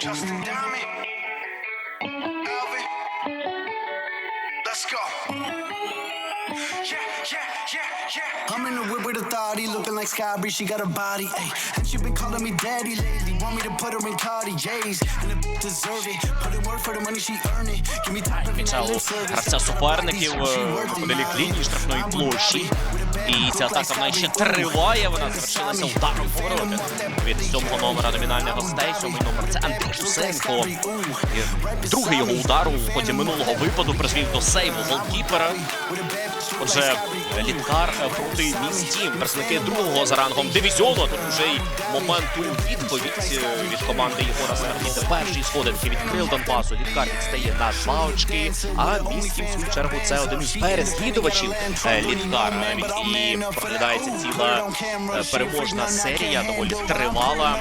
Justin Diamond, Alvin, let's go. Yeah. I'm in the whip with authority, looking like Sky she got a body, ayy. And she been calling me daddy lately, want me to put her in Cartier's, and the deserve it. Put in work for the money she earn it. Give me time for the Гравця суперників поделі лінії штрафної площі. І ця атака вона ще триває. Вона завершилася ударом повороти від сьомого номера номінальних гостей. Сьомий номер це Андрій Сусенко. І другий його удар у ході минулого випаду призвів до сейву голкіпера. Отже, літкар проти містім. Представники другого за рангом дивізіону. Тут вже й моменту відповідь від команди Єгора Смердіти. Перші сходинки відкрив Донбасу. Літкар відстає на два очки. А містім, в свою чергу, це один із переслідувачів літкар. Е, від- І проглядається ціла е, переможна серія, доволі тривала.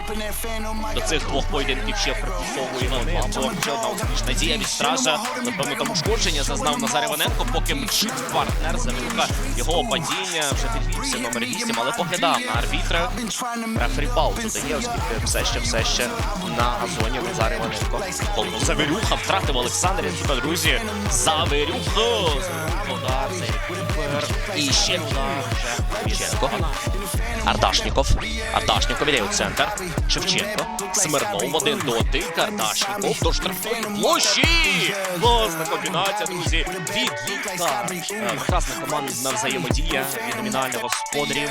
До цих двох поєдинків ще припасовує Донбасу. Ще одна успішна дія від стража. Напевно, там ушкодження зазнав Назар Іваненко, поки мчить партнер Завірюка. Його падіння вже підвівся номер 8, але поглядав на арбітра. Рефері паузу дає, оскільки все ще все ще на газоні Назар Іваненко. Завірюха втратив Олександр. Друзі, Завірюха. Купер. І ще вже Ардашніков. Ардашніков іде у центр. Шевченко. Смирнов один дотик. Ардашніков до штрафної площі. Класна комбінація, друзі. Від Літка. Е, Прекрасна командна взаємодія від номінальних господарів.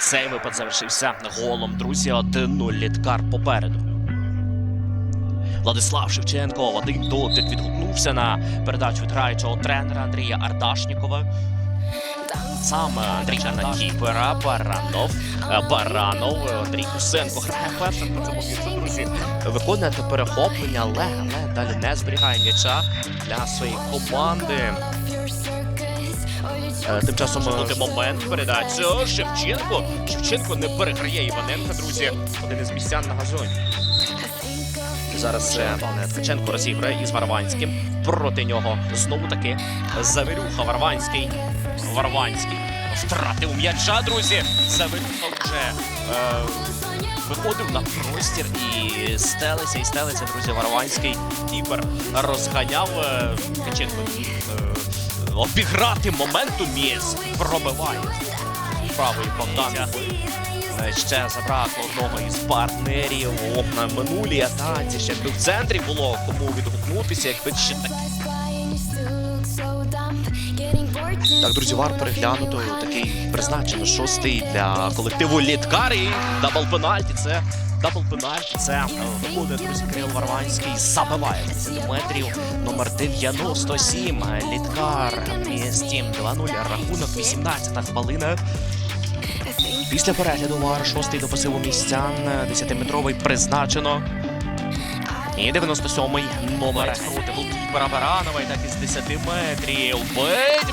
Цей випад завершився голом, друзі. 1-0 Літкар попереду. Владислав Шевченко один дотик відгукнувся на передачу від граючого тренера Андрія Ардашнікова. Саме Андрій Кіпера, Баранов, е, Баранов, е, Андрій Кусенко грає першим по цьому м'ячу, друзі. Виконує перехоплення, але, але далі не зберігає м'яча для своєї команди. Е, Тим часом буде момент передачі. Шевченко. Шевченко не переграє Іваненка, друзі. Один із містян на газоні. Зараз е, Ткаченко розіграє із Варванським. Проти нього знову таки Завірюха Варванський. Варванський втратив м'яча, друзі. Завірюха вже е, виходив на простір і стелиться, і стелиться, друзі. Варванський кіпер розганяв е, Ткаченко. Е, обіграти моменту м'яс пробиває правої Богдан. Е, Ще забракло одного із партнерів Оп, на минулій атаці. Ще в центрі було кому відгукнутися, якби ще так. Так, друзі, вар переглянуто. Такий призначено шостий для колективу Літкар і дабл пенальті. Це дабл пенальті. Це е, виходить, друзі, Кирил Варванський забиває 10 метрів. Номер 97. Е, Літкар. Містім 2-0. Рахунок 18-та хвилина. Після перегляду вар шостий до пасиву містян. 10-метровий призначено. І 97-й номер проти І так із 10 метрів.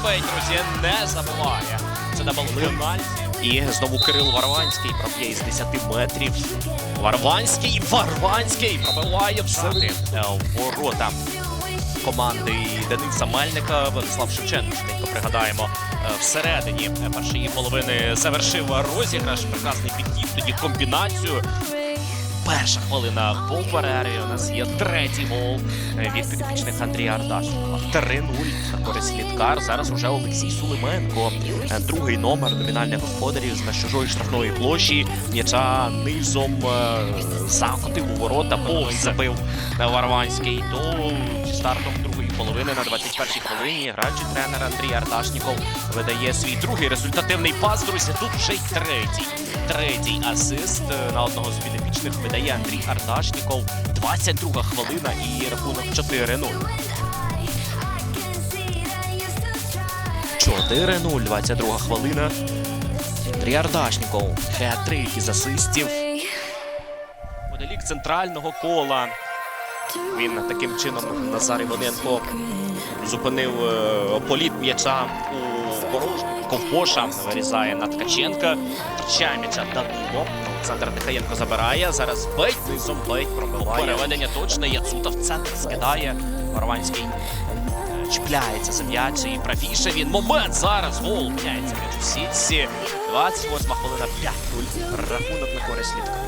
Бить, друзі, не забуває. Це дабл пенальті. І знову Кирил Варванський проб'є із 10 метрів. Варванський, Варванський пробиває в сати ворота команди Дениса Мельника. Владислав Шевченко, швиденько пригадаємо, е, всередині першої половини завершив розіграш. Прекрасний підхід, тоді комбінацію перша хвилина по Берері. У нас є третій гол від підопічних Андрія Ардашова. 3-0 на користь Літкар. Зараз уже Олексій Сулименко, е, другий номер номінальних господарів з на чужої штрафної площі. М'яча низом е, закотив у ворота, повз забив Варванський до стартом другого. 2,5 на 21-й хвилині. Граючий тренер Андрій Ардашніков видає свій другий результативний пас. Друзі, тут вже й третій. Третій асист на одного з підопічних видає Андрій Ардашніков. 22 хвилина і рахунок 4-0. 4-0, 22 хвилина. Андрій Ардашніков. Хеатрик із асистів. Подалік центрального кола. Він таким чином Назар Іваненко зупинив е, політ м'яча у порожню. Ковбоша вирізає на Ткаченка. Втрачає м'яча Данило. Олександр Тихаєнко забирає. Зараз бить, низом бить, пробиває. Переведення точне. Яцута в центр скидає. Варванський е, чіпляється за м'яч і правіше він. Момент зараз. Гол міняється м'яч у сітці. 28 хвилина 5-0. Рахунок на користь Літка.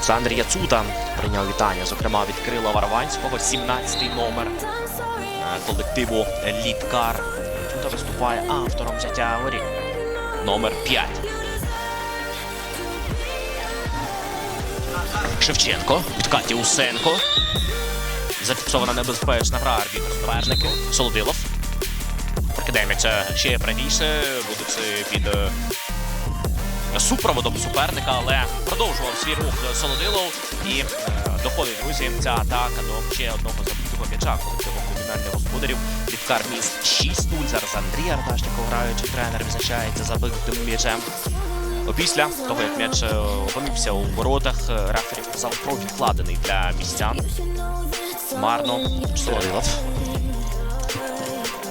Олександр Яцута прийняв вітання, зокрема від Крила Варванського, 17-й номер е, колективу Літкар. Яцута виступає. автором взяття воріт. Номер 5. Шевченко. Відкаті Усенко. Зафіксована небезпечна гра арбітр суперники. Солодилов. Прикидаємося ще правіше. Буде під е, супроводом суперника, але продовжував свій рух Солодилов. І е, доходить, друзі, ця атака до ще одного забитого м'яча колективу комунальних господарів. Літкар міст 6-0. Зараз Андрій Арташніков, граючий тренер, відзначається забитим м'ячем. Після того, як м'яч е, опинився у воротах, е, рефері показав про відкладений для містян. Марно Солодилов.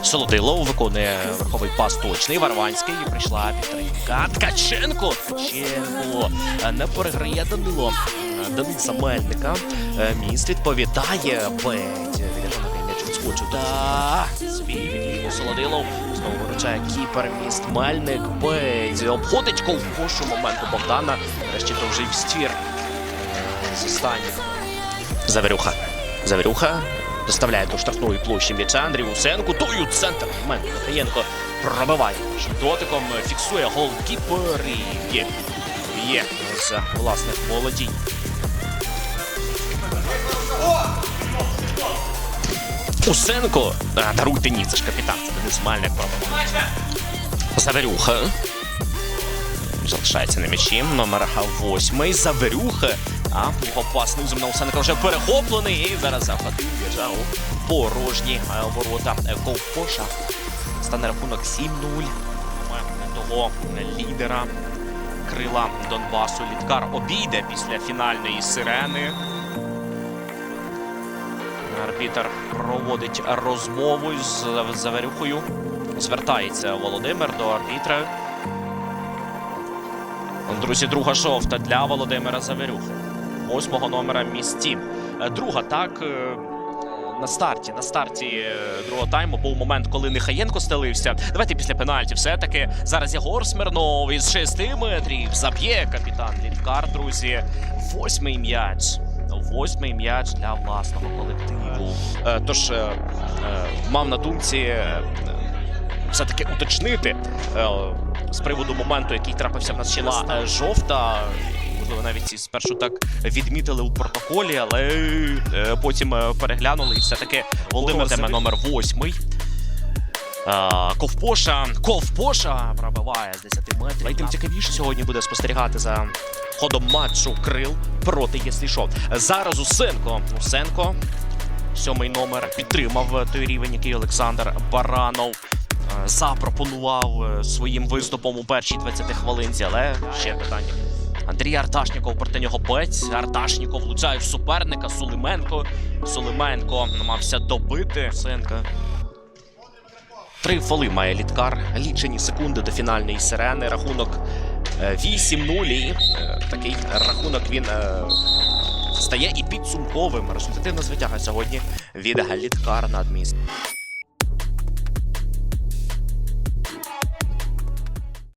Солодилов виконує верховий пас точний. Варванський прийшла підтримка. Ткаченко. Ткаченко не переграє Данило. Дениса Мельника. Е, Міст відповідає. Бедь. Да. Свій Солодилов. Знову виручає кіпер міст Мельник. Бедь. Обходить ковкошу моменту Богдана. Нарешті довжий ствір. З останніх. Заверюха. Заверюха доставляє до штрафної площі м'яча Андрій Усенко. Тою центр. Момент Михаєнко пробиває дотиком. Фіксує голкіпер і є. Є з власних володінь. Усенко. А, даруйте ні, це ж капітан. Це Денис Мальник пробиває. Заверюха. Залишається на м'ячі. Номер восьмий. Заверюха. А пас низом на Усенка вже перехоплений. І зараз захватив м'яча у порожні ворота Ковпоша. Стане рахунок 7-0. Того лідера крила Донбасу. Літкар обійде після фінальної сирени. Арбітер проводить розмову з Заверюхою. Звертається Володимир до арбітра. Друзі, друга жовта для Володимира Заверюхи. Восьмого номера місті. Е, Друга так. е, На старті, на старті е, другого тайму був момент, коли Нехаєнко стелився. Давайте після пенальті. Все-таки зараз Єгор Смирнов із 6 метрів заб'є капітан Літкар, друзі. Восьмий м'яч. Восьмий м'яч для власного колективу. Тож мав на думці все-таки уточнити з приводу моменту, який трапився в нас ще на жовта. Можливо, навіть спершу так відмітили у протоколі, але е, потім е, переглянули і все-таки Володимир Теме номер восьмий. Ковпоша. Ковпоша пробиває з 10 метрів. І тим цікавіше сьогодні буде спостерігати за ходом матчу крил проти Єслішов. Зараз Усенко. Усенко. Сьомий номер підтримав той рівень, який Олександр Баранов е, запропонував своїм виступом у першій 20 хвилинці, але ще питання. Андрій Арташніков проти нього бець. Арташніков влучає в суперника. Сулименко. Сулименко намагався добити Сенка. Три фоли має літкар. Лічені секунди до фінальної сирени. Рахунок е, 8-0. І е, такий рахунок він е, стає і підсумковим. Результативна звитяга сьогодні від літкар над містом.